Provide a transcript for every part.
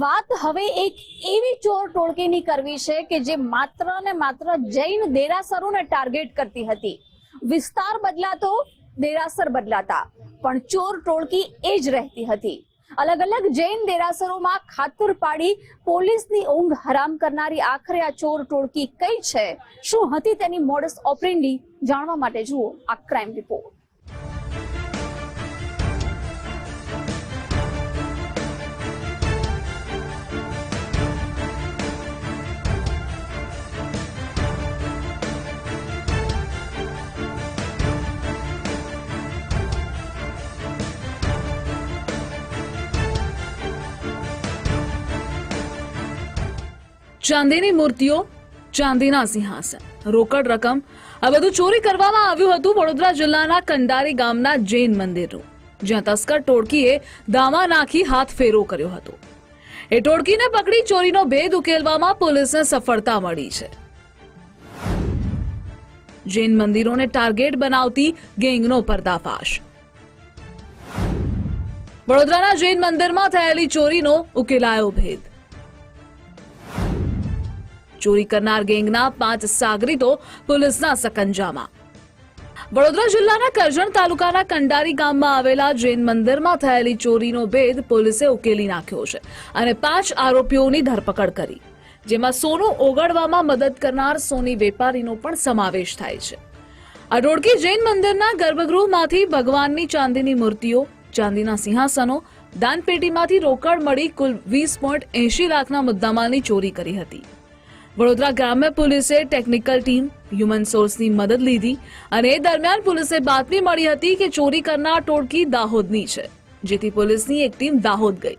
વાત હવે એક એવી ચોર ટોળકીની કરવી છે કે જે માત્ર ને માત્ર જૈન દેરાસરોને ટાર્ગેટ કરતી હતી. વિસ્તાર બદલાતો, દેરાસર બદલાતા. પણ ચોર ટોળકી એ જ રહેતી હતી. અલગ અલગ જૈન દેરાસરોમાં ખાતર પાડી પોલીસની ઊંઘ હરામ કરનારી આખરે આ ચોર ટોળકી કઈ છે? શું હતી તેની મોડસ ઓપરેન્ડી જાણવા માટે જુઓ આ ક્રાઇમ રિપોર્ટ ચાંદીની મૂર્તિઓ, ચાંદીના સિંહાસન, રોકડ રકમ, આ બધું ચોરી કરવામાં આવ્યું હતું વડોદરા જિલ્લાના કંડારી ગામના જૈન મંદિરનું, જ્યાં તસ્કર ટોળકીએ દામા નાખી હાથ ફેરો કર્યો હતો. એ ટોળકીને પકડી ચોરીનો ભેદ ઉકેલવામાં પોલીસને સફળતા મળી છે. જૈન મંદિરોને ટાર્ગેટ બનાવતી ગેંગનો પર્દાફાશ. વડોદરાના જૈન મંદિરમાં થયેલી ચોરીનો ઉકેલાયો ભેદ. ચોરી કરનાર ગેંગના પાંચ સાગરીતો પોલીસના સકંજામાં. વડોદરા જિલ્લાના કરજણ તાલુકાના કંડારી ગામમાં આવેલા જૈન મંદિરમાં થયેલી ચોરીનો ભેદ પોલીસે ઉકેલી નાખ્યો છે અને પાંચ આરોપીઓની ધરપકડ કરી, જેમાં સોનું ઓગળવામાં મદદ કરનાર સોની વેપારીનો પણ સમાવેશ થાય છે. આ ટોળકી જૈન મંદિરના ગર્ભગૃહમાંથી ભગવાનની ચાંદીની મૂર્તિઓ, ચાંદીના સિંહાસનો, દાનપેટીમાંથી રોકડ મળી કુલ વીસ પોઈન્ટ એંશી લાખના મુદ્દામાલની ચોરી કરી હતી. વડોદરા ગ્રામ્ય પોલીસે ટેકનિકલ ટીમ હ્યુમન સોર્સની મદદ લીધી અને એ દરમિયાન પોલીસે બાતમી મળી હતી કે ચોરી કરનાર ટોળકી દાહોદની છે, જેથી પોલીસની એક ટીમ દાહોદ ગઈ.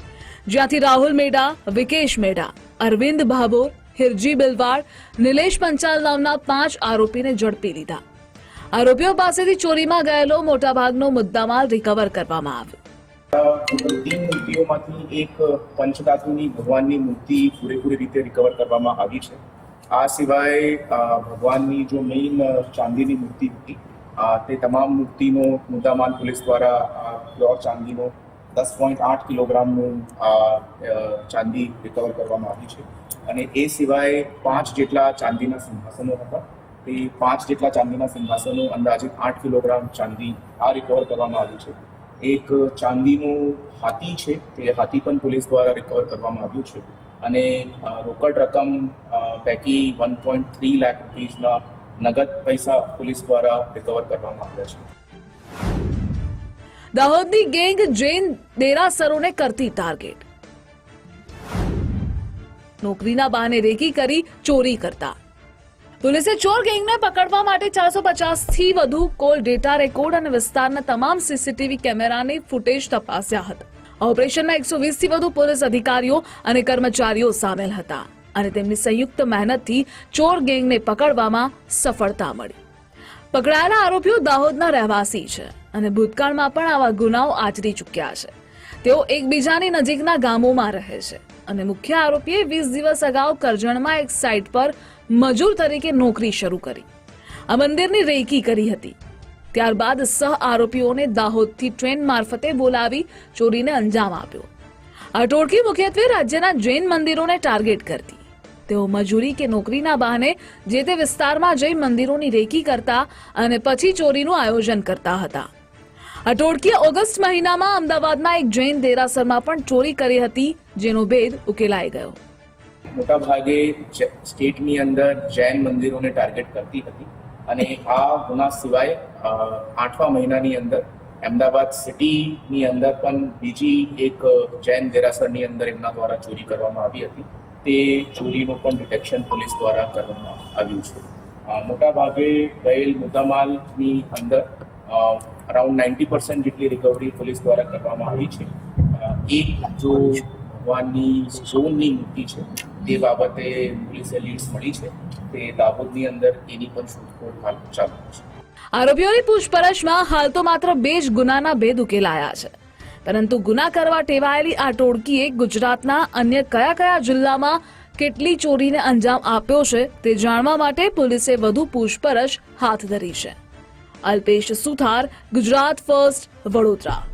જ્યાંથી રાહુલ મેડા, વિકેશ મેડા, અરવિંદ ભાભોર, હિરજી બિલવાડ, નિલેશ પંચાલ નામના પાંચ આરોપીને ઝડપી લીધા. આરોપીઓ પાસેથી ચોરીમાં ગયેલો મોટાભાગનો મુદ્દામાલ રિકવર કરવામાં આવ્યો. મૂર્તિઓમાંથી એક પંચધાતુની ભગવાનની મૂર્તિ પૂરેપૂરી રીતે રિકવર કરવામાં આવી છે. આ સિવાય ભગવાનની જો મેઇન ચાંદીની મૂર્તિ હતી તે તમામ મૂર્તિનો મુદ્દામાલ પોલીસ દ્વારા પ્યોર ચાંદીનો દસ પોઈન્ટ આઠ કિલોગ્રામનું ચાંદી રિકવર કરવામાં આવી છે. અને એ સિવાય પાંચ જેટલા ચાંદીના સિંહાસનો હતા. તે પાંચ જેટલા ચાંદીના સિંહાસનો અંદાજિત આઠ કિલોગ્રામ ચાંદી આ રિકવર કરવામાં આવી છે. એક ચાંદીનું હાથી છે, તે હાથી પણ પોલીસ દ્વારા રિકવર કરવામાં આવ્યું છે. અને રોકડ રકમ પૈકી વન પોઈન્ટ થ્રી લાખ રૂપીઝના નગદ પૈસા પોલીસ દ્વારા રિકવર કરવામાં આવ્યા છે. દાહોદની ગેંગ જૈન દેરાસરોને કરતી ટાર્ગેટ. નોકરીના બહાને રેકી કરી ચોરી કરતા. પોલીસે ચોર ગેંગને પકડવા માટે ચારસો પચાસથી વધુ કોલ ડેટા રેકોર્ડ અને વિસ્તારના તમામ સીસીટીવી કેમેરાની ફૂટેજ તપાસ્યા હતા. ઓપરેશનમાં એકસો વીસથી વધુ પોલીસ અધિકારીઓ અને કર્મચારીઓ સામેલ હતા અને તેમની સંયુક્ત મહેનતથી ચોર ગેંગને પકડવામાં સફળતા મળી. પકડાયેલા આરોપીઓ દાહોદના રહેવાસી છે અને ભૂતકાળમાં પણ આવા ગુનાઓ આચરી ચૂક્યા છે. તેઓ એકબીજાની નજીકના ગામોમાં રહે છે અને મુખ્ય આરોપીએ વીસ દિવસ અગાઉ કરજણમાં એક સાઇટ પર મજૂર તરીકે નોકરી શરૂ કરી. આ મંદિરની રેકી કરી હતી. ત્યારબાદ સહ આરોપીઓને દાહોદથી ટ્રેન મારફતે બોલાવી ચોરીને અંજામ આપ્યો. આ ટોળકી મુખ્યત્વે રાજ્યના જૈન મંદિરોને ટાર્ગેટ કરતી. તેઓ મજૂરી કે નોકરીના બહાને જે તે વિસ્તારમાં જઈ મંદિરોની રેકી કરતા અને પછી ચોરીનું આયોજન કરતા હતા. આ ટોળકીએ ઓગસ્ટ મહિનામાં અમદાવાદમાં એક જૈન દેરાસરમાં પણ ચોરી કરી હતી, જેનો ભેદ ઉકેલાઈ ગયો. મોટા ભાગે જે- સ્ટેટની અંદર જૈન મંદિરોને ટાર્ગેટ કરતી હતી અને આ ગુના સિવાય આઠવા મહિનાની અંદર અમદાવાદ સિટીની અંદર પણ બીજી એક જૈન દેરાસરની અંદર એમના દ્વારા ચોરી કરવામાં આવી હતી. તે ચોરીનું પણ ડિટેક્શન પોલીસ દ્વારા કરવામાં આવ્યું છે. મોટાભાગે મોટા ભાગે ગયેલ મુદ્દામાલની અંદર અરાઉન્ડ નાઇન્ટી પર્સન્ટ જેટલી રિકવરી પોલીસ દ્વારા કરવામાં આવી છે. એક જો ભગવાનની, સોનની મૂર્તિ છે તે બાબતે પોલીસે લીડ્સ મળી છે. તે દાહોદની અંદર એની પણ શોધખોળ હાલ ચાલુ છે. આરોપીઓની પૂછપરછમાં હાલ તો માત્ર બે જ ગુનાના ભેદ ઉકેલાયા છે. પરંતુ ગુના કરવા ટેવાયેલી આ ટોળકીએ ગુજરાતના અન્ય કયા કયા જિલ્લામાં કેટલી ચોરીને અંજામ આપ્યો છે તે જાણવા માટે પોલીસે વધુ પૂછપરછ હાથ ધરી છે. અલ્પેશ સુથાર, ગુજરાત ફર્સ્ટ, વડોદરા.